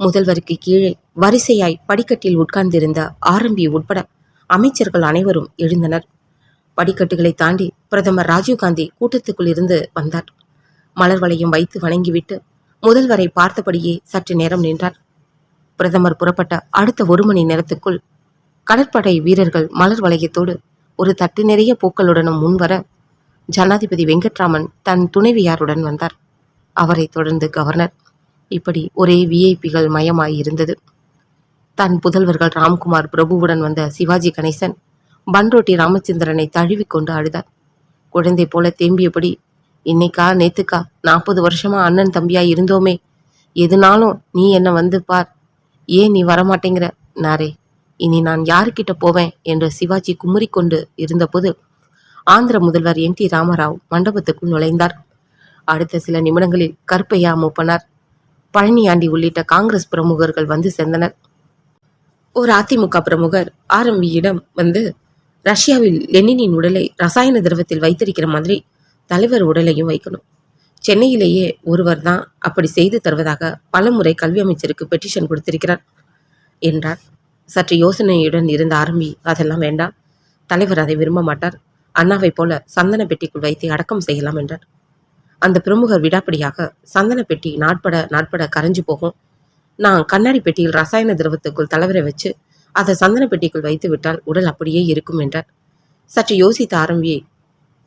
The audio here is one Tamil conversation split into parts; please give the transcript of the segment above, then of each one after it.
முதல்வருக்கு கீழே வரிசையாய் படிக்கட்டில் உட்கார்ந்திருந்த ஆரம்பி உட்பட அமைச்சர்கள் அனைவரும் எழுந்தனர். படிக்கட்டுகளை தாண்டி பிரதமர் ராஜீவ்காந்தி கூட்டத்துக்குள் இருந்து வந்தார். மலர் வளையம் வைத்து வணங்கிவிட்டு முதல்வரை பார்த்தபடியே சற்று நேரம் நின்றார். பிரதமர் புறப்பட்ட அடுத்த ஒரு மணி நேரத்துக்குள் கடற்படை வீரர்கள் மலர் வளையத்தோடு ஒரு தட்டு நிறைய பூக்களுடனும் முன்வர ஜனாதிபதி வெங்கட்ராமன் தன் துணைவியாருடன் வந்தார். அவரை தொடர்ந்து கவர்னர் இப்படி ஒரே விஐபிகள் மயமாய் இருந்தது. தன் புதல்வர்கள் ராம்குமார் பிரபுவுடன் வந்த சிவாஜி கணேசன் பன்ரோட்டி ராமச்சந்திரனை தழுவிக்கொண்டு அழுதார். குழந்தை போல தேம்பியபடி இன்னைக்கா நேத்துக்கா நாற்பது வருஷமா அண்ணன் தம்பியா இருந்தோமே. எதுனாலும் நீ என்ன வந்து பார். ஏன் நீ வரமாட்டேங்கிற? நாரே இனி நான் யாருக்கிட்ட போவேன்? என்று சிவாஜி குமுறிக்கொண்டு இருந்தபோது ஆந்திர முதல்வர் என் டி ராமராவ் மண்டபத்துக்குள் நுழைந்தார். அடுத்த சில நிமிடங்களில் கருப்பையா மூப்பனார். பழனியாண்டி உள்ளிட்ட காங்கிரஸ் பிரமுகர்கள் வந்து சேர்ந்தனர். ஒரு அதிமுக பிரமுகர் ஆர்எம்பியிடம் வந்து ரஷ்யாவில் லெனினின் உடலை ரசாயன திரவத்தில் வைத்திருக்கிற மாதிரி தலைவர் உடலையும் வைக்கணும். சென்னையிலேயே ஒருவர் தான் அப்படி செய்து தருவதாக பலமுறை கல்வி அமைச்சருக்கு பெட்டிஷன் கொடுத்திருக்கிறார் என்றார். சற்று யோசனையுடன் இருந்த ஆரம்பி அதெல்லாம் வேண்டாம். தலைவர் அதை விரும்ப மாட்டார். அண்ணாவைப் போல சந்தன பெட்டிக்குள் வைத்து அடக்கம் செய்யலாம் என்றார். அந்த பிரமுகர் விடாப்படியாக சந்தன பெட்டி நாட்பட நாட்பட கரைஞ்சு போகும். நான் கண்ணாடி பெட்டியில் ரசாயன திரவத்துக்குள் தலைவரை வச்சு அதை சந்தன பெட்டிக்குள் வைத்து விட்டால் உடல் அப்படியே இருக்கும் என்றார். சற்று யோசித்த ஆரம்பியை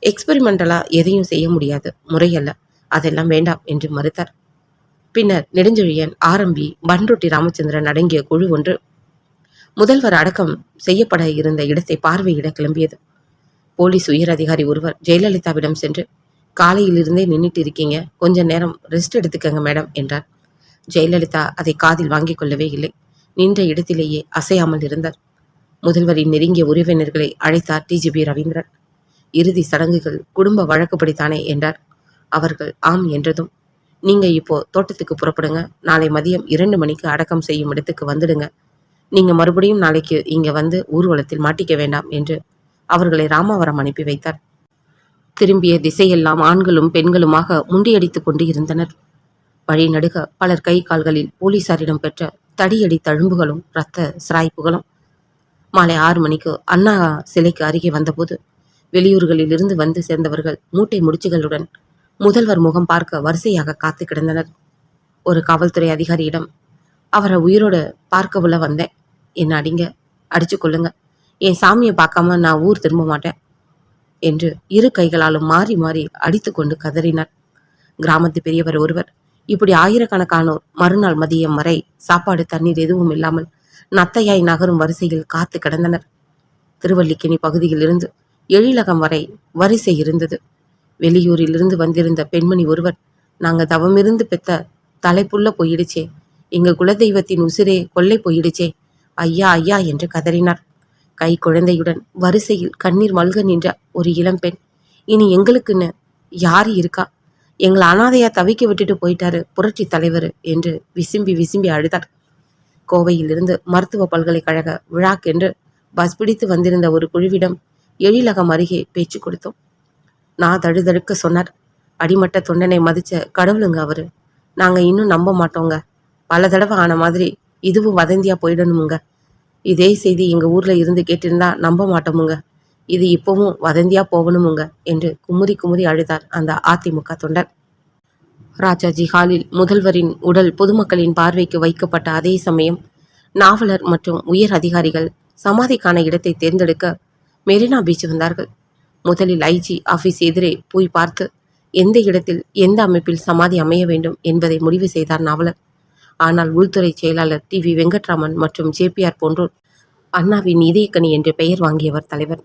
எக்ஸ்பெரிமெண்டலா எதையும் செய்ய முடியாது முறையல்ல அதெல்லாம் வேண்டாம் என்று மறுத்தார். பின்னர் நெடுஞ்செழியன் ஆரம்பி பன்ரொட்டி ராமச்சந்திரன் அடங்கிய குழு ஒன்று முதல்வர் அடக்கம் செய்யப்பட இருந்த இடத்தை பார்வையிட கிளம்பியது. போலீஸ் உயர் அதிகாரி ஒருவர் ஜெயலலிதாவிடம் சென்று காலையிலிருந்தே நின்றுட்டு இருக்கீங்க. கொஞ்ச நேரம் ரெஸ்ட் எடுத்துக்கங்க மேடம் என்றார். ஜெயலலிதா அதை காதில் வாங்கிக் கொள்ளவே இல்லை. நின்ற இடத்திலேயே அசையாமல் இருந்தார். முதல்வரின் நெருங்கிய உறவினர்களை அழைத்தார் டிஜிபி ரவீந்திரன். இறுதி சடங்குகள் குடும்ப வழக்குப்படித்தானே என்றார். அவர்கள் ஆம் என்றதும் நீங்க இப்போ தோட்டத்துக்கு புறப்படுங்க. நாளை மதியம் இரண்டு மணிக்கு அடக்கம் செய்யும் இடத்துக்கு வந்துடுங்க. நீங்க மறுபடியும் நாளைக்கு இங்க வந்து ஊர்வலத்தில் மாட்டிக்க வேண்டாம் என்று அவர்களை ராமாவரம் அனுப்பி வைத்தார். திரும்பிய திசையெல்லாம் ஆண்களும் பெண்களுமாக முண்டியடித்துக் கொண்டு இருந்தனர் வழி நடுக பலர் கை கால்களில் போலீசாரிடம் பெற்ற தடியடி தழும்புகளும் இரத்த சிராய்ப்புகளும். மாலை ஆறு மணிக்கு அண்ணா சிலைக்கு அருகே வந்தபோது வெளியூர்களில் இருந்து வந்து சேர்ந்தவர்கள் மூட்டை முடிச்சுகளுடன் முதல்வர் முகம் பார்க்க வரிசையாக காத்து கிடந்தனர். ஒரு காவல்துறை அதிகாரியிடம் அவரை உயிரோடு பார்க்க உள்ள வந்தேன். என்ன அடிங்க? அடிச்சு கொள்ளுங்க என் சாமியை பார்க்காம நான் ஊர் திரும்ப மாட்டேன். என்று இரு கைகளாலும் மாறி மாறி அடித்துக்கொண்டு கதறினார். கிராமத்து பெரியவர் ஒருவர் இப்படி ஆயிரக்கணக்கானோர் மறுநாள் மதியம் வரை சாப்பாடு தண்ணீர் எதுவும் இல்லாமல் நத்தையாய் நகரும் வரிசையில் காத்து கிடந்தனர். திருவல்லிக்கேணி பகுதியிலிருந்து எழிலகம் வரை வரிசை இருந்தது. வெளியூரிலிருந்து வந்திருந்த பெண்மணி ஒருவர் நாங்க தவமிருந்து பெத்த தலைப்புள்ள போயிடுச்சே எங்க குலதெய்வத்தின் உசிரே கொள்ளை போயிடுச்சே ஐயா ஐயா என்று கதறினார். கை குழந்தையுடன் வரிசையில் கண்ணீர் மல்க நின்ற ஒரு இளம்பெண். இனி எங்களுக்குன்னு யார் இருக்கா? எங்களை அனாதையா தவிக்க விட்டுட்டு போயிட்டாரு புரட்சி தலைவர் என்று விசும்பி விசும்பி அழுதார் கோவையிலிருந்து மருத்துவ பல்கலைக்கழக விழாக்கென்று பஸ் பிடித்து வந்திருந்த ஒரு குழுவிடம் எழிலகம் அருகே பேச்சு கொடுத்தோம். நான் தழுதழுக்க சொன்னார். அடிமட்ட தொண்டனை மதிச்ச கடவுளுங்க அவரு. நாங்க இன்னும் நம்ப மாட்டோங்க. பல தடவை ஆன மாதிரி இதுவும் வதந்தியா போயிடணுமுங்க. இதே செய்தி எங்கள் ஊரில் இருந்து கேட்டிருந்தா நம்ப மாட்டோமுங்க. இது இப்பவும் வதந்தியா போகணுமுங்க என்று குமுறி குமுறி அழுதார் அந்த அதிமுக தொண்டர். ராஜாஜி ஹாலில் முதல்வரின் உடல் பொதுமக்களின் பார்வைக்கு வைக்கப்பட்ட அதே சமயம் நாவலர் மற்றும் உயர் அதிகாரிகள் சமாதிக்கான இடத்தை தேர்ந்தெடுக்க மெரினா பீச் வந்தார்கள். முதலில் ஐஜி ஆபீஸ் எதிரே போய் பார்த்து எந்த இடத்தில் எந்த அமைப்பில் சமாதி அமைய வேண்டும் என்பதை முடிவு செய்தார் நாவலர். ஆனால் உள்துறை செயலாளர் டி வி வெங்கட்ராமன் மற்றும் ஜேபிஆர் போன்றோர் அண்ணாவின் இதயக்கணி என்று பெயர் வாங்கியவர் தலைவர்.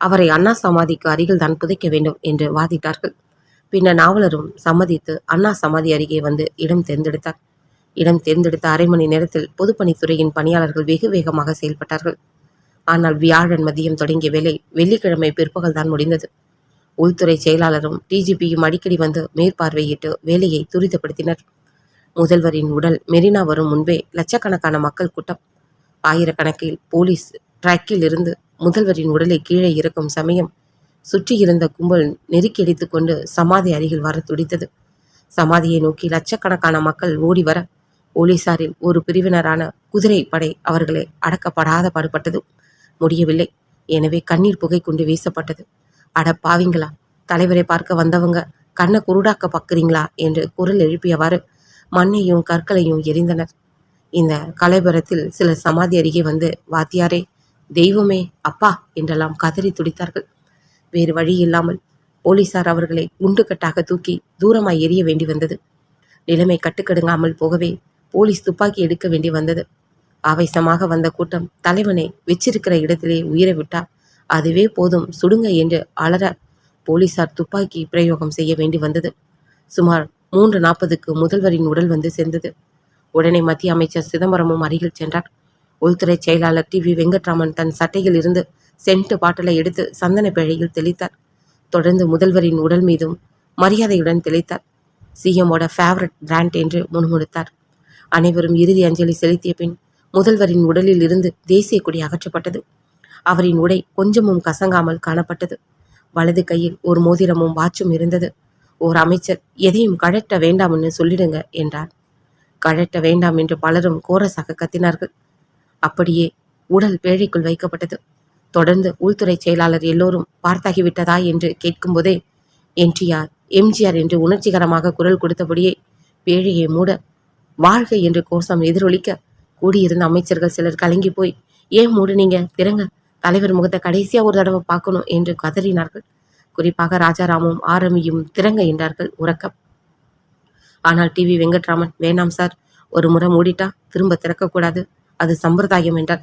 அவரை அண்ணா சமாதிக்கு அருகில் தான் புதைக்க வேண்டும் என்று வாதிட்டார்கள். பின்னர் நாவலரும் சம்மதித்து அண்ணா சமாதி அருகே வந்து இடம் தேர்ந்தெடுத்தார். இடம் தேர்ந்தெடுத்த அரை மணி நேரத்தில் பொதுப்பணித்துறையின் பணியாளர்கள் வெகு வேகமாக செயல்பட்டார்கள். ஆனால் வியாழன் மதியம் தொடங்கிய வேலை வெள்ளிக்கிழமை பிற்பகல் தான் முடிந்தது. உள்துறை செயலாளரும் டிஜிபியும் அடிக்கடி வந்து மேற்பார்வையிட்டு வேலையை துரிதப்படுத்தினர். முதல்வரின் உடல் மெரினா வரும் முன்பே லட்சக்கணக்கான மக்கள் கூட்டம். ஆயிரக்கணக்கில் போலீஸ் ட்ரக்கில் இருந்து முதல்வரின் உடலை கீழே இறக்கும் சமயம் சுற்றி இருந்த கும்பல் நெருக்கி கொண்டு சமாதி அருகில் வர துடித்தது. சமாதியை நோக்கி லட்சக்கணக்கான மக்கள் ஓடி வர போலீசாரில் ஒரு பிரிவினரான குதிரை படை அவர்களை அடக்கப்படாத பாடுபட்டது. முடியவில்லை. எனவே கண்ணீர் புகை கொண்டு வீசப்பட்டது. அட பாவிங்களா தலைவரை பார்க்க வந்தவங்க கண்ணை குருடாக்க பார்க்குறீங்களா என்று குரல் எழுப்பியவாறு மண்ணையும் கற்களையும் எரிந்தனர். இந்த கலைபுரத்தில் சிலர் சமாதி அருகே வந்து வாத்தியாரே தெய்வமே அப்பா என்றெல்லாம் கதறி துடித்தார்கள். வேறு வழி இல்லாமல் போலீசார் அவர்களை குண்டுக்கட்டாக தூக்கி தூரமாய் எரிய வேண்டி வந்தது. நிலைமை கட்டுக்கடுங்காமல் போகவே போலீஸ் துப்பாக்கி எடுக்க வேண்டி வந்தது. ஆவேசமாக வந்த கூட்டம் தலைவனை வச்சிருக்கிற இடத்திலே உயிரை விட்டா அதுவே போதும் சுடுங்க என்று அலற போலீசார் துப்பாக்கி பிரயோகம் செய்ய வேண்டி வந்தது. சுமார் மூன்று நாற்பதுக்கு முதல்வரின் உடல் வந்து சேர்ந்தது. உடனே மத்திய அமைச்சர் சிதம்பரமும் அருகில் சென்றார். உள்துறை செயலாளர் டி வி வெங்கட்ராமன் தன் சட்டையில் இருந்து சென்ட் பாட்டிலை எடுத்து சந்தன பிழையில் தெளித்தார். தொடர்ந்து முதல்வரின் உடல் மீதும் மரியாதையுடன் தெளித்தார். சிஎம்மோட ஃபேவரட் பிராண்ட் என்று முணுமுணுத்தார். அனைவரும் இறுதி அஞ்சலி செலுத்திய பின் முதல்வரின் உடலில் இருந்து தேசிய கொடி அகற்றப்பட்டது. அவரின் உடை கொஞ்சமும் கசங்காமல் காணப்பட்டது. வலது கையில் ஒரு மோதிரமும் வாட்சும் இருந்தது. ஓர் அமைச்சர் எதையும் கழட்ட வேண்டாம்னு சொல்லிடுங்க என்றார். கழட்ட வேண்டாம் என்று பலரும் கோரசாக கத்தினார்கள். அப்படியே உடல் பேழைக்குள் வைக்கப்பட்டது. தொடர்ந்து உள்துறை செயலாளர் எல்லோரும் பார்த்தாகிவிட்டதா? என்று கேட்கும்போதே என்டிஆர் எம்ஜிஆர் என்று உணர்ச்சிகரமாக குரல் கொடுத்தபடியே பேழையை மூட வாழ்க என்று கோஷம் எதிரொலிக்க கூடியிருந்த அமைச்சர்கள் சிலர் கலங்கி போய் ஏன் மூடுனீங்க? திறங்க தலைவர் முகத்தை கடைசியா ஒரு தடவை பார்க்கணும் என்று கதறினார்கள். குறிப்பாக ராஜாராமும் ஆரம்பியும் திறங்க என்றார்கள். உறக்க ஆனால் டிவி வெங்கட்ராமன் வேணாம் சார் ஒரு முறை மூடிட்டா திரும்ப திறக்கக்கூடாது. அது சம்பிரதாயம் என்றார்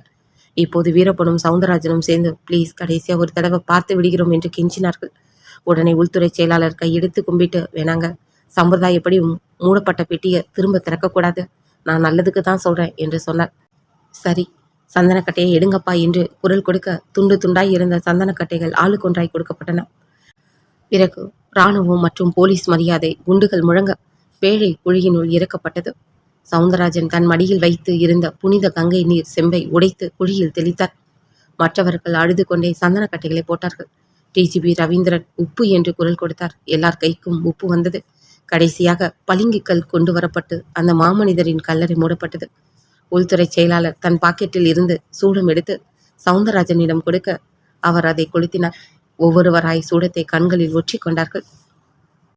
இப்போது வீரப்பனும் சவுந்தரராஜனும் சேர்ந்து ப்ளீஸ் கடைசியாக ஒரு தடவை பார்த்து விடுகிறோம் என்று கெஞ்சினார்கள். உடனே உள்துறை செயலாளர் கையெடுத்து கும்பிட்டு வேணாங்க சம்பிரதாயப்படி மூடப்பட்ட பெட்டியை திரும்ப திறக்கக்கூடாது. நான் நல்லதுக்கு தான் சொல்றேன் என்று சொன்னார். சரி சந்தனக்கட்டையை எடுங்கப்பா என்று குரல் கொடுக்க துண்டு துண்டாய் இருந்த சந்தனக்கட்டைகள் ஆளுக்கொன்றாய் கொடுக்கப்பட்டன. பிறகு இராணுவம் மற்றும் போலீஸ் மரியாதை குண்டுகள் முழங்க பேழை குழியினுள் இறக்கப்பட்டது. சவுந்தரராஜன் தன் மடியில் வைத்து இருந்த புனித கங்கை நீர் செம்பை உடைத்து குழியில் தெளித்தார். மற்றவர்கள் அழுது கொண்டே சந்தனக்கட்டைகளை போட்டார்கள். டிஜிபி ரவீந்திரன் உப்பு என்று குரல் கொடுத்தார். எல்லார் கைக்கும் உப்பு வந்தது. கடைசியாக பளிங்குக்கல் கொண்டு வரப்பட்டு அந்த மாமனிதரின் கல்லறை மூடப்பட்டது. உள்துறை செயலாளர் தன் பாக்கெட்டில் இருந்து சூடம் எடுத்து சவுந்தரராஜனிடம் கொடுக்க அவர் அதை கொளுத்தினார். ஒவ்வொருவராய் சூடத்தை கண்களில் ஒற்றி கொண்டார்கள்.